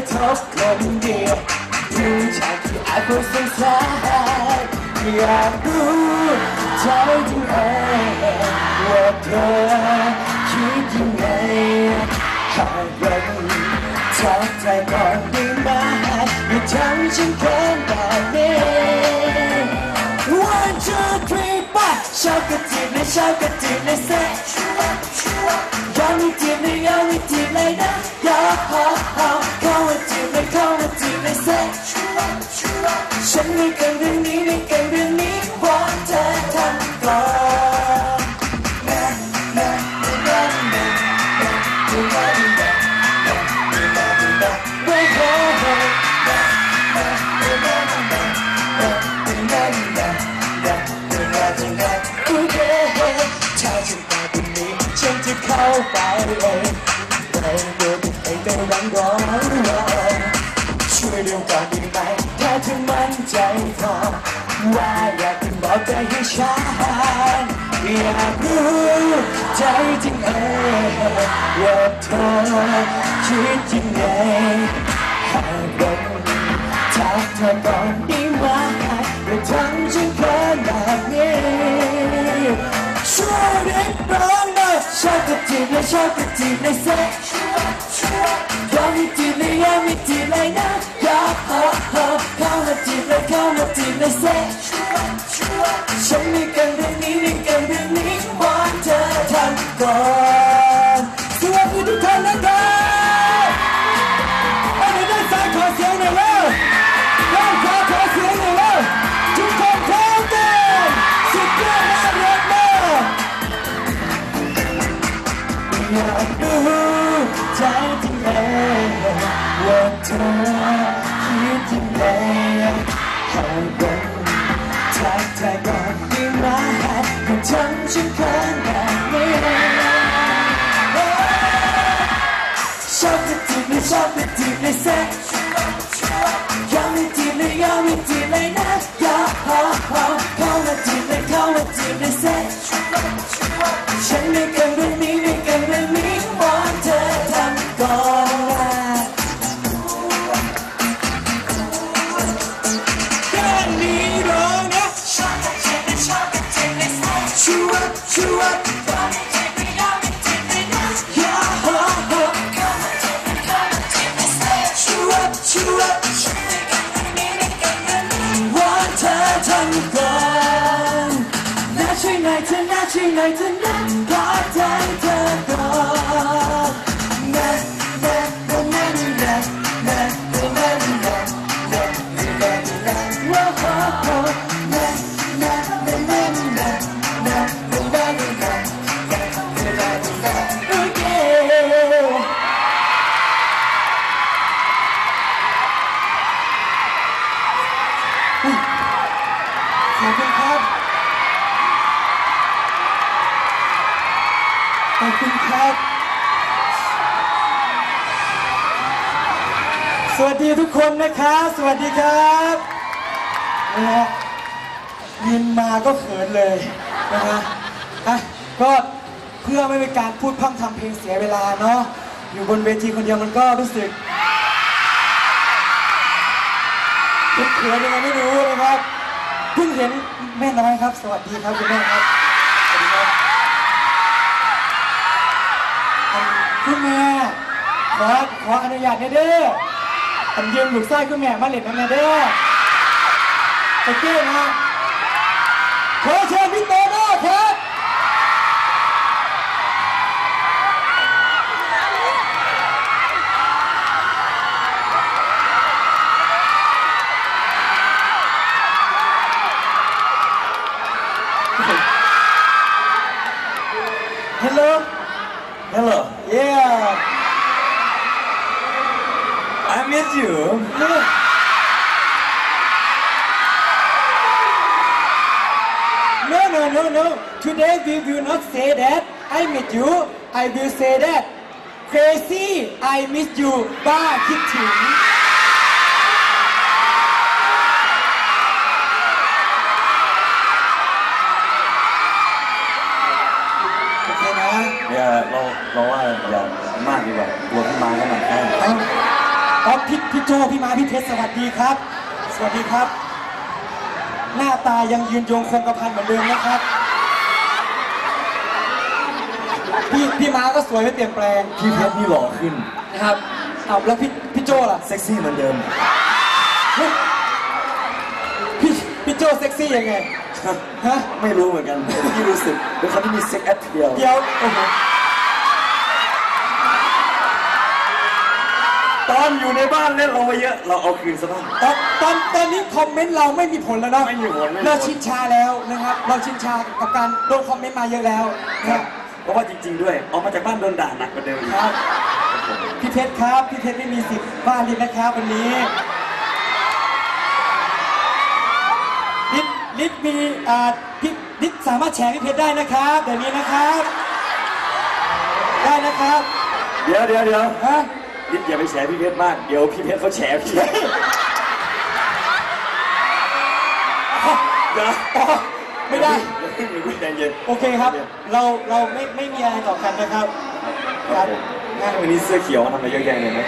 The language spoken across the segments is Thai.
ระทบคนเดียวผู้ชายที่อาจพูดสงสารอยากรู้ใจจริงเองว่าเธอคิดยังไงหากวันทักทายก่อนได้ไหมอย่าทำฉันเขินแบบนี้ One two three four ชอบกันจีบเลยชอบกันจีบเลยเซ็ยังไมีจีบเลยยังไมีจีบ Candy, candy. ใจให้ฉันอยากรู้ใจจริงเองว่าเธอคิดยังไงหากวันทักเธอก่อนดีไหมอย่าทำฉันเกินแบบนี้ช่วยเรียกร้องหน่อยชอบกับจีบเลยชอบกับจีบเลยเซ็ย เธอคิดยังไงหา คนนะครับ สวัสดีครับนะฮะยินมาก็เขินเลยนะฮะอะก็เพื่อไม่เป็นการพูดพร่ำทำเพลงเสียเวลาเนาะอยู่บนเวทีคนเดียวมันก็รู้สึกเขินยังไงไม่รู้นะครับเพิ่งเห็นแม่น้อยครับ สวัสดีครับคุณแม่ครับสวัสดีครับคุณแม่ขอขออนุญาตเด้อ อันยืมลูกไส้คุณแม่มาเล่นน้ำแม่เด้อโอเคนะขอเชิญ No, no, no, no. Today we will not say that. I miss you. I will say that. Crazy, I miss you. บ้าคิดถึง โอเคนะ อย่าเราเราว่าอย่ามากดีกว่ากลัวพี่มาก็หนักแน่เอาอ๋อพี่พี่โจพี่มาพี่เพชรสวัสดีครับ สวัสดีครับ หน้าตายังยืนยงคงกระพันเหมือนเดิมนะครับ พี่พี่ม้าก็สวยไม่เปลี่ยนแปลงพี่เพชรนี่หล่อขึ้นนะครับเอาแล้วพี่พี่โจล่ะ เซ็กซี่เหมือนเดิมเฮ้ยพี่พี่โจเซ็กซี่ยังไง ฮะ ไม่รู้เหมือนกันแต่พี่รู้สึกเป็นคนที่มีเซ็กแอปเพียลเดี๋ยวโอ้โห อนอยู่ในบ้านเล่นเราไปเยอะ เราเอาคืนซะบ้าง ตอนตอนตอนนี้คอมเมนต์เราไม่มีผลแล้วเนาะไม่มีผลไม่มีผล เราชินชาแล้วนะครับ เราชินชากับการโดนคอมเมนต์มาเยอะแล้วนะครับ เพราะว่าจริง ๆ ด้วย ออกมาจากบ้านโดนด่าหนักกว่าเดิมอีก ครับพี่เพชรครับพี่เพชรไม่มีสิทธิ์บ้าลิศนะครับวันนี้ลิศลิศมีอ่าพี่ลิศสามารถแชร์พี่เพชรได้นะครับเดี๋ยวนี้นะครับ ได้นะครับเดี๋ยวเดี๋ยวเดี๋ยวฮะ นิดอย่าไปแฉพี่เพชรมาก เดี๋ยวพี่เพชรเขาแฉพี่เดี๋ยวอ๋อไม่ได้ อย่าเพิ่งอย่าเพิ่งใจเย็น โอเคครับ เราเราไม่ไม่มีอะไรต่อกันนะครับครับผมวันนี้เสื้อเขียวมาทำอะไรเยอะแยะเลยไหม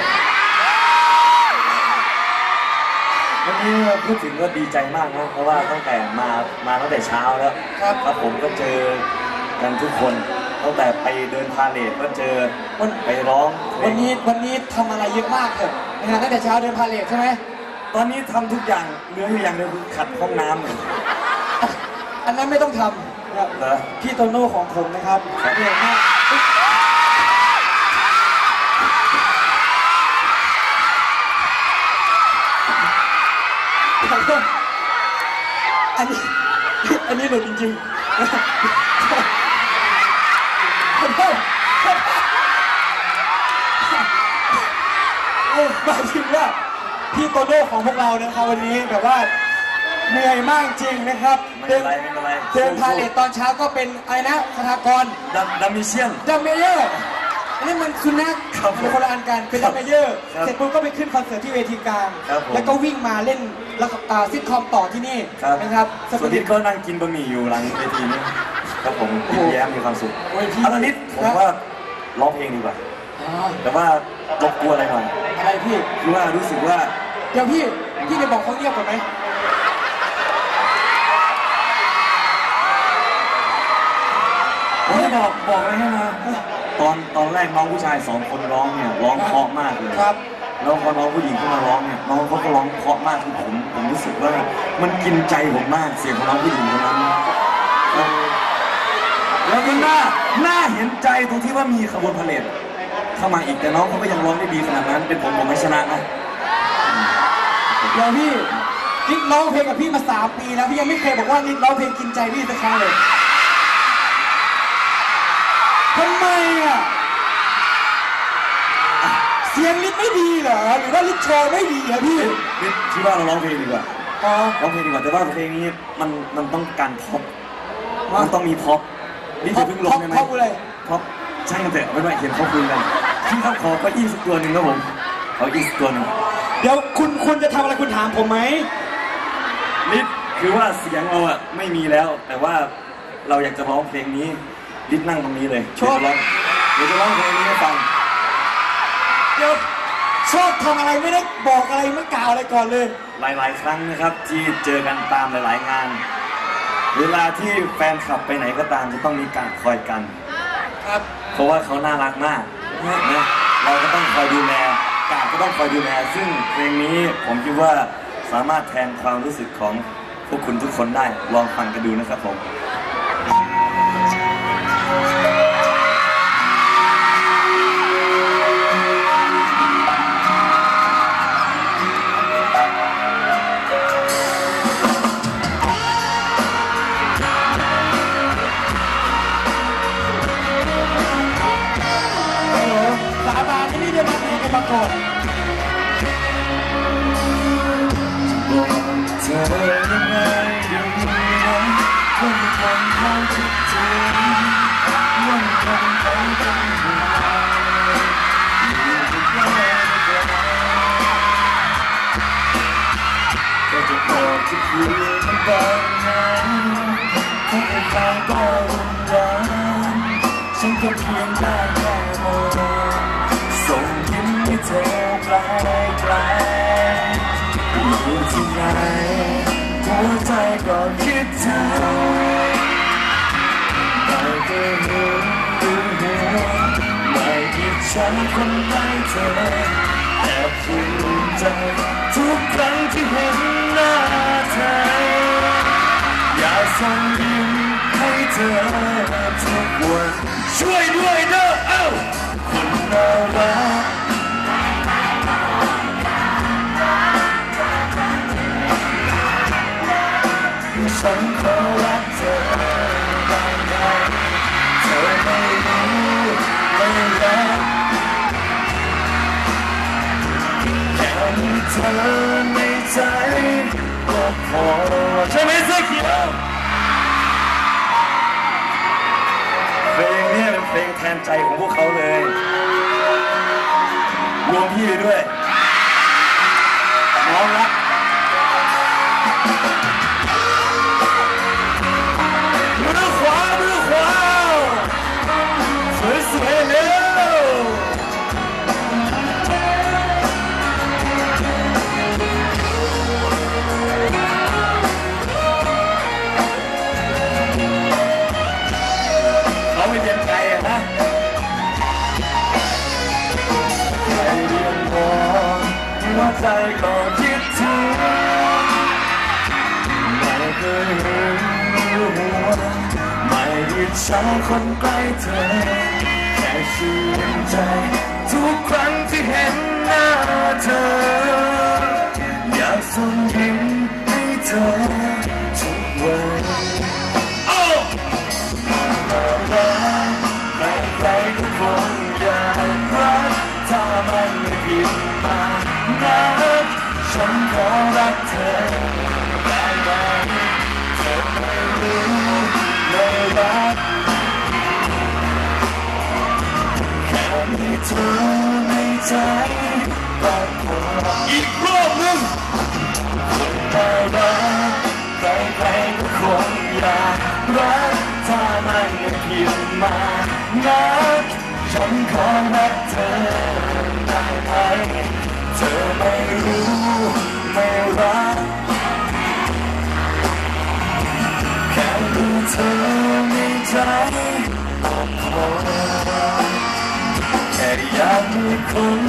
วันนี้พูดถึงก็ดีใจมากนะ เพราะว่าตั้งแต่มา มาตั้งแต่เช้าแล้ว ครับครับผมก็เจอกันทุกคน ตั้งแต่ไปเดินพาเลทก็เจอวัน ไปร้องเพลงวันนี้วันนี้ทำอะไรเยอะมากเลยนะฮะตั้งแต่เช้าเดินพาเลทใช่ไหมตอนนี้ทำทุกอย่างเหลืออยู่อย่างเดียวคือขัดห้องน้ำอันนั้นไม่ต้องทำนะครับเหรอ พี่โตโน่ของผมนะครับครับ เหนื่อยมากขอโทษอันนี้อันนี้หลุดจริงๆ มายถึงว่าพี่โตโน่ของพวกเรานะครับวันนี้แบบว่าเหนื่อยมากจริงนะครับไม่เป็นไรไม่เป็นไรเดินพาเลทตอนเช้าก็เป็นอะไรนะคณากรดัมดัมมิเชียนดัมเมเยอร์อันนี้มันสุนัขครับเป็นคนละอันกันเป็นครัดับมเมเยอร์ครับเสร็จปุ๊บก็ไปขึ้นคอนเสิร์ตที่เวทีกลางครับผมแล้วก็วิ่งมาเล่นแล้วก็อ่าซิทคอมต่อที่นี่ครับนะครับสส่วนปินิริดตก็นั่งกินบะหมี่อยู่หลังเวทีนี้ครับผมโอ้โหยิ้มแย้มมีความสุขโอ้ยพี่เอาละนิดผมว่าร้องเพลงดีกว่าอ๋อแต่ว่ารบกวนอะไรหน่อย อะไรพี่คือว่ารู้สึกว่าเดี๋ยวพี่พี่จะบอกเขาเงียบก่อนไหมผมจะบอกบอกอะไรให้นะตอนตอนแรกน้องผู้ชายสองคนร้องเนี่ยร้องเพราะมากเลยครับแล้วพอน้องผู้หญิงขึ้นมาร้องเนี่ยน้องเขาก็ร้องเพราะมากคือผมผมรู้สึกว่ามันกินใจผมมากเสียงของน้องผู้หญิงคนนั้นแล้วก็น่าน่าเห็นใจตรงที่ว่ามีขบวนพาเหรด เข้ามาอีกแต่น้องเขาก็ยังร้องได้ดีขนาดนั้น เป็นผมผมไม่ชนะนะเดี๋ยวพี่นิดร้องเพลงกับพี่มาสามปีแล้วพี่ยังไม่เคยบอกว่านิดร้องเพลงกินใจพี่สักครั้งเลยทำไมอะเสียงลิศไม่ดีเหรอหรือว่าลิศโชว์ไม่ดีเหรอพี่นี่คิดว่าเราร้องเพลงดีกว่าอ๋อร้องเพลงดีกว่าแต่ว่าเพลงนี้มันมันต้องการพ็อปมันต้องมีพ็อปนี่จะเพิ่งลงใช่ไหมท็อปเลยพ็อปช่างกันเถอะไม่ว่าเห็นเขาคุยกัน พี่ครับขอเก็อี้สักตัวหนึ่งครับผมขอเก้าอี้สักตัวหนึ่งเดี๋ยวคุณคุณจะทำอะไรคุณถามผมไหมนิดคือว่าเสียงเราอะไม่มีแล้ว แต่ว่าเราอยากจะร้องเพลงนี้นิดนั่งตรงนี้เลยเดี๋ยวจะร้องเดี๋ยวจะร้องเพลงนี้ให้ฟังเดี๋ยวชอบทำอะไรไม่ได้บอกอะไรไม่กล่าวอะไรก่อนเลย หลาย ๆ ครั้งนะครับที่เจอกันตามหลาย ๆ งาน เวลาที่แฟนคลับไปไหนก็ตามจะต้องมีการคอยกัน ครับ เพราะว่าเขาน่ารักมาก นะเราก็ต้องคอยดูแลกาดก็ต้องคอยดูแล ซึ่งเพลงนี้ผมคิดว่าสามารถแทนความรู้สึกของพวกคุณทุกคนได้ ลองฟังกันดูนะครับผม ก็คิดถึงไม่ได้รู้ดูหัวไม่คิดฉันคนใดเธอแอบภูมิใจทุกครั้งที่เห็นหน้าเธอ อยากส่งยิ้มให้เธอทุกวันช่วยด้วยเด้อเอ้าคนน่ารัก เธอในใจก็พอใช่ไหมเสื้อเขียวเพลงนี้เป็นเพลงแทนใจของพวกเขาเลยรวมพี่ไปด้วยน้องรัก เห็นหน้าเธอ อยากส่งยิ้มให้เธอทุกวันโอ้ใครๆก็คงอยากรักถ้ามันไม่ผิดมานักฉันขอรักเธอได้ไหมเธอไม่รู้ไม่รักแค่มีเธอ ใจก็พออีกรอบหนึ่งไม่รักใครๆก็คงอยากรักถ้ามันไม่ผิดมานักฉันขอรักเธอได้ไหมเธอไม่รู้ไม่รักแค่ดูเธอในใจก็พอ ค่อยากมีคน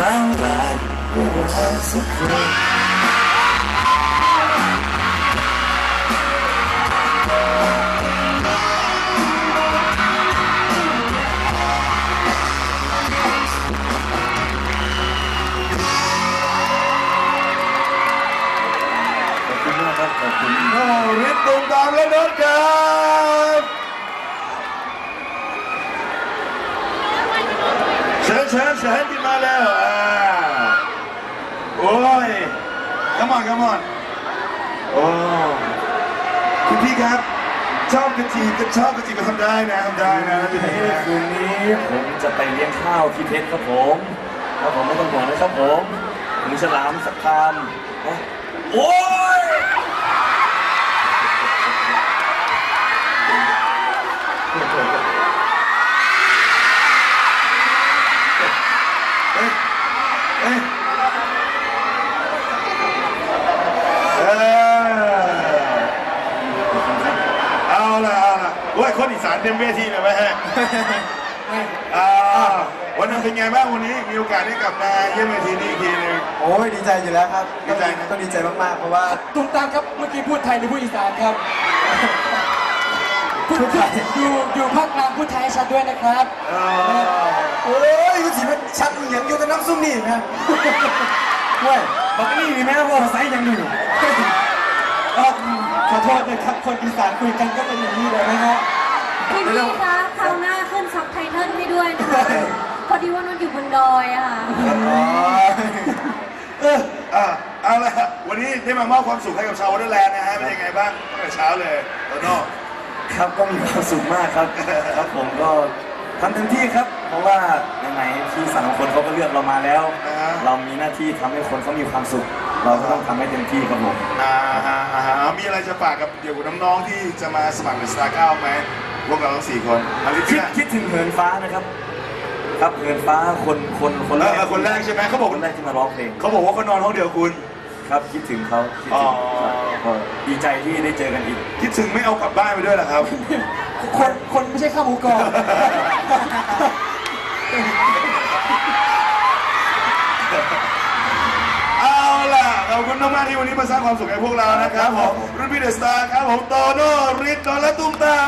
น่ารักด้วยสักคนขอบคุณมากครับขอบคุณ โอ้ฤทธิ์ตุมตามและนนท์ครับ เชิญเชิญเชิญที่มาแล้วอ่าโอ้ย come on come on โอ้คุณพี่ครับ ชอบกระจีบก็ชอบกระจีบก็ทำได้นะทำได้นะจุดนี้คืนนี้ผมจะไปเลี้ยงข้าวที่เพชรครับผมครับผมไม่ต้องห่วงนะครับผมถึงฉลามสักคามนโอ้ย เอ้ยเอ้ยเออเอาละเอาละโอ้ย คนอีสานเต็มเวทีเลยไหมฮะอ่าวันนั้นเป็นไงบ้างวันนี้มีโอกาสได้กลับมาเยี่ยมเวทีนี้อีกทีหนึง โอ้ยดีใจอยู่แล้วครับดีใจนะ ต้องดีใจมากๆเพราะว่าตุ้มตามครับเมื่อกี้พูดไทยหรือพูดอีสานครับพูดพูดไทยอยู่อยู่ภาคกลางพูดไทยให้ชัดด้วยนะครับเออโอ้ยมันสิมันชัดอีหยังอยู่แต่น้ำซุปนี่นะเว้ยบักนี่มีแม่ว่าภาษายังอยู่เอ่อขอโทษนะครับคนอีสานคุยกันก็เป็นอย่างนี้เลยนะฮะ พี่พี่คะคราวหน้าขึ้นซับไตเติลให้ด้วยนะคะ พอดีว่านุ่นอยู่บนดอยอะค่ะ เอออะเอาละวันนี้ได้มามอบความสุขให้กับชาววอเตอร์แลนด์นะฮะเป็นยังไงบ้างตั้งแต่เช้าเลยโตโน่ครับก็มีความสุขมากครับ ครับผมก็ทำเต็มที่ครับ เพราะว่าไหนๆที่สามคนเขาก็เลือกเรามาแล้วเรามีหน้าที่ทำให้คนเขามีความสุข เราก็ต้องทำให้เต็มที่ครับผม อ่าฮะอ่าฮะมีอะไรจะฝากกับเกี่ยวกับน้องๆที่จะมาสมัครเป็นสตาร์เก้าไหม พวกเราทั้งสี่คนเอาลิคิดซ่าคิดถึงเหินฟ้านะครับ ครับเหินฟ้าคนคนคนเอแรอกเออคนแรกใช่ไหมเขาบอกคนแรกที่มาร้องเพลงเขาบอกว่าเขานอนห้องเดียวคุณ ครับคิดถึงเขาคิดอ๋อถึงครับก็ดีใจที่ได้เจอกันอีก คิดถึงไม่เอากลับบ้านไปด้วยเหรอครับ คนคนไม่ใช่ข้าวหมูกรอบ ขอบคุณมากๆที่วันนี้มาสร้างความสุขให้พวกเรานะครับผมรุ่นพี่เดอะสตาร์ครับผมโตโน่ริทธิ์กอนและตุ้มตา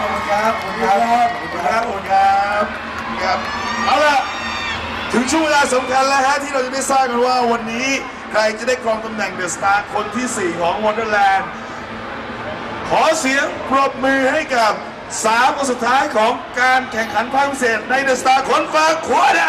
ขอบคุณครับขอบคุณครับขอบคุณครัรับบผมครับครับเอาล่ะถึงช่วงเวลาสำคัญแล้วฮะที่เราจะได้ทราบกันว่าวันนี้ใครจะได้ครองตำแหน่งเดอะสตาร์คนที่ 4 ของวอนเดอร์แลนด์ขอเสียงปรบมือให้กับสามคนสุดท้ายของการแข่งขันภาคพิเศษในเดอะสตาร์คนฟ้าขวาแด